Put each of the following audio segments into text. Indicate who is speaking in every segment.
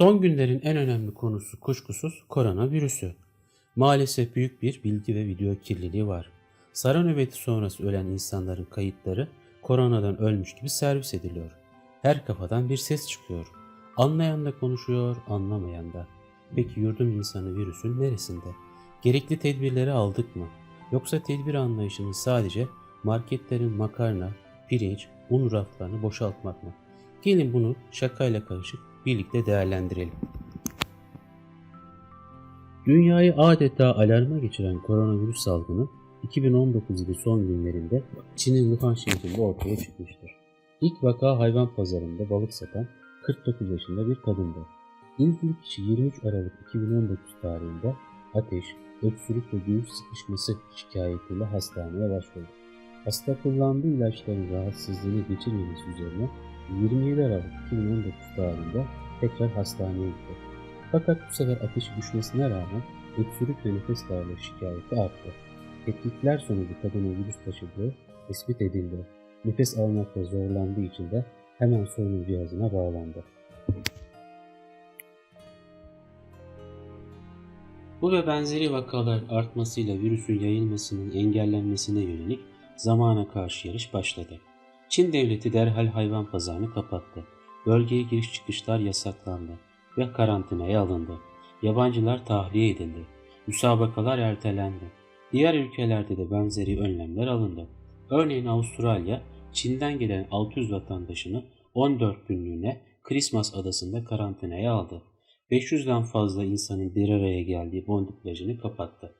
Speaker 1: Son günlerin en önemli konusu kuşkusuz koronavirüsü. Maalesef büyük bir bilgi ve video kirliliği var. Sara nöbeti sonrası ölen insanların kayıtları koronadan ölmüş gibi servis ediliyor. Her kafadan bir ses çıkıyor. Anlayan da konuşuyor, anlamayan da. Peki yurdum insanı virüsün neresinde? Gerekli tedbirleri aldık mı? Yoksa tedbir anlayışının sadece marketlerin makarna, pirinç, un raflarını boşaltmak mı? Gelin bunu şakayla karışık birlikte değerlendirelim. Dünyayı adeta alarma geçiren koronavirüs salgını 2019 yılı son günlerinde Çin'in Wuhan şehrinde ortaya çıkmıştır. İlk vaka hayvan pazarında balık satan 49 yaşında bir kadındı. İlgili kişi 23 Aralık 2019 tarihinde ateş, öksürük ve göğüs sıkışması şikayetiyle hastaneye başvurdu. Hasta kullandığı ilaçların rahatsızlığını geçirmemesi üzerine 27 Aralık 2019 tarihinde tekrar hastaneye gitti. Fakat bu sefer ateşi düşmesine rağmen öksürük ve nefes darlığı şikayeti arttı. Tetkikler sonucu kadının virüs taşıdığı tespit edildi. Nefes almakta zorlandığı için de hemen solunum cihazına bağlandı. Bu ve benzeri vakaların artmasıyla virüsün yayılmasının engellenmesine yönelik zamana karşı yarış başladı. Çin devleti derhal hayvan pazarını kapattı. Bölgeye giriş çıkışlar yasaklandı ve karantinaya alındı. Yabancılar tahliye edildi. Müsabakalar ertelendi. Diğer ülkelerde de benzeri önlemler alındı. Örneğin Avustralya, Çin'den gelen 600 vatandaşını 14 günlüğüne Christmas adasında karantinaya aldı. 500'den fazla insanın bir araya geldiği Bondi plajını kapattı.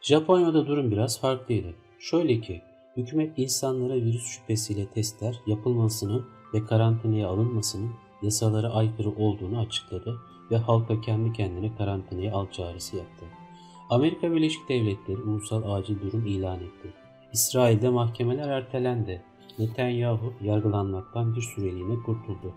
Speaker 1: Japonya'da durum biraz farklıydı. Şöyle ki, hükümet insanlara virüs şüphesiyle testler yapılmasının ve karantinaya alınmasının yasalara aykırı olduğunu açıkladı ve halka kendi kendine karantinaya al çağrısı yaptı. Amerika Birleşik Devletleri ulusal acil durum ilan etti. İsrail'de mahkemeler ertelendi. Netanyahu yargılanmaktan bir süreliğine kurtuldu.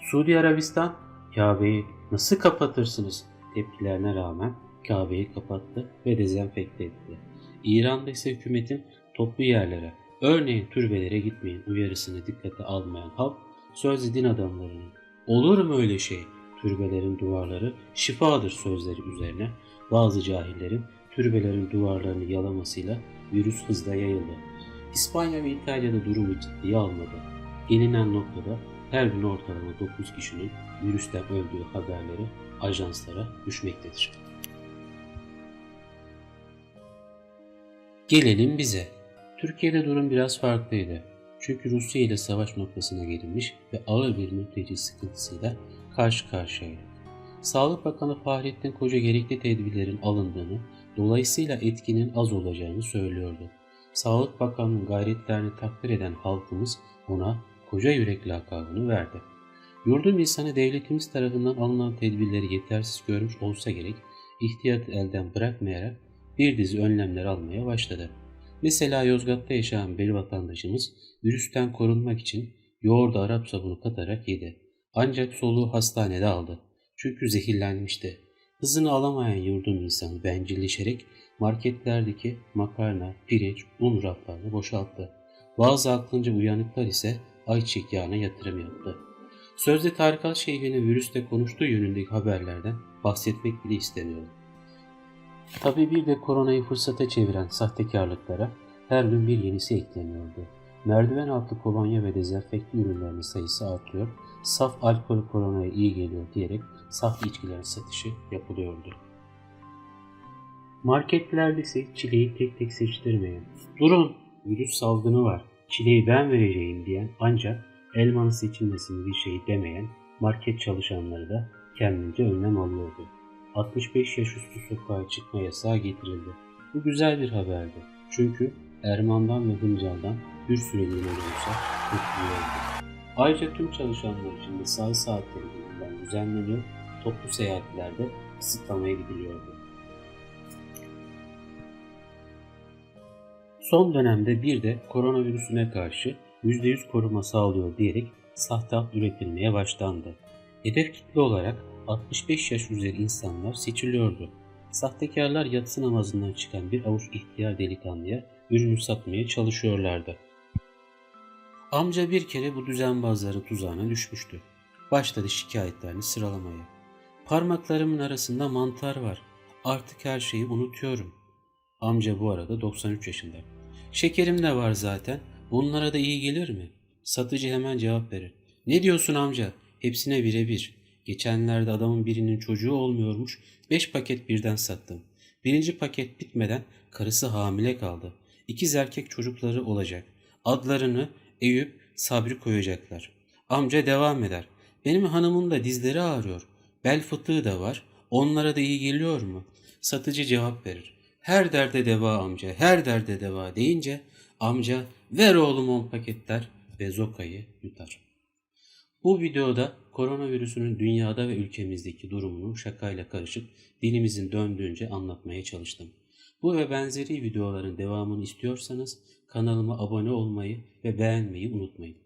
Speaker 1: Suudi Arabistan Kabe'yi nasıl kapatırsınız tepkilerine rağmen Kabe'yi kapattı ve dezenfekte etti. İran'da ise hükümetin toplu yerlere, örneğin türbelere gitmeyin uyarısını dikkate almayan halk sözlü din adamlarının olur mu öyle şey türbelerin duvarları şifadır sözleri üzerine bazı cahillerin türbelerin duvarlarını yalamasıyla virüs hızla yayıldı. İspanya ve İtalya'da durumu ciddiye almadı. Gelinen noktada her gün ortalama 9 kişinin virüsten öldüğü haberleri ajanslara düşmektedir. Gelelim bize. Türkiye'de durum biraz farklıydı. Çünkü Rusya ile savaş noktasına gelinmiş ve ağır bir mülteci sıkıntısıyla karşı karşıyaydık. Sağlık Bakanı Fahrettin Koca gerekli tedbirlerin alındığını, dolayısıyla etkinin az olacağını söylüyordu. Sağlık Bakanı'nın gayretlerini takdir eden halkımız ona koca yürek lakabını verdi. Yurdum insanı devletimiz tarafından alınan tedbirleri yetersiz görmüş olsa gerek, ihtiyat elden bırakmayarak bir dizi önlemler almaya başladı. Mesela Yozgat'ta yaşayan bir vatandaşımız virüsten korunmak için yoğurda Arap sabunu katarak yedi. Ancak soluğu hastanede aldı. Çünkü zehirlenmişti. Hızını alamayan yurdum insanı bencilleşerek marketlerdeki makarna, pirinç, un raflarını boşalttı. Bazı aklınca uyanıklar ise ayçiçek yağına yatırım yaptı. Sözde tarikat şeyhinin virüste konuştuğu yönündeki haberlerden bahsetmek bile istemiyorum. Tabii bir de koronayı fırsata çeviren sahtekarlıklara her gün bir yenisi ekleniyordu. Merdiven altı kolonya ve dezenfekte ürünlerinin sayısı artıyor, saf alkol koronaya iyi geliyor diyerek saf içkilerin satışı yapılıyordu. Marketlerde ise çileği tek tek seçtirmeyen, durun virüs salgını var, çileği ben vereceğim diyen ancak elmanın seçilmesini bir şey demeyen market çalışanları da kendince önlem alıyordu. 65 yaş üstü sokağa çıkma yasağı getirildi. Bu güzel bir haberdi. Çünkü Erman'dan ve Hıncar'dan bir süreliğine de olsa kurtuluyordu. Ayrıca tüm çalışanlar için mesai saatleri yeniden düzenleniyor, toplu seyahatlerde kısıtlamaya gidiliyordu. Son dönemde bir de koronavirüsüne karşı %100 koruma sağlıyor diyerek sahte üretilmeye başlandı. Hedef kitle olarak 65 yaş üzeri insanlar seçiliyordu. Sahtekarlar yatsı namazından çıkan bir avuç ihtiyar delikanlıya ürünü satmaya çalışıyorlardı. Amca bir kere bu düzenbazların tuzağına düşmüştü. Başladı şikayetlerini sıralamaya. Parmaklarımın arasında mantar var. Artık her şeyi unutuyorum. Amca bu arada 93 yaşında. Şekerim de var zaten. Bunlara da iyi gelir mi? Satıcı hemen cevap verir. Ne diyorsun amca? Hepsine birebir. Geçenlerde adamın birinin çocuğu olmuyormuş. 5 paket birden sattım. Birinci paket bitmeden karısı hamile kaldı. İkiz erkek çocukları olacak. Adlarını Eyüp, Sabri koyacaklar. Amca devam eder. Benim hanımın da dizleri ağrıyor. Bel fıtığı da var. Onlara da iyi geliyor mu? Satıcı cevap verir. Her derde deva amca, her derde deva deyince amca ver oğlum on paketler ve zokayı yutar. Bu videoda koronavirüsünün dünyada ve ülkemizdeki durumunu şakayla karışık dilimizin döndüğünce anlatmaya çalıştım. Bu ve benzeri videoların devamını istiyorsanız kanalıma abone olmayı ve beğenmeyi unutmayın.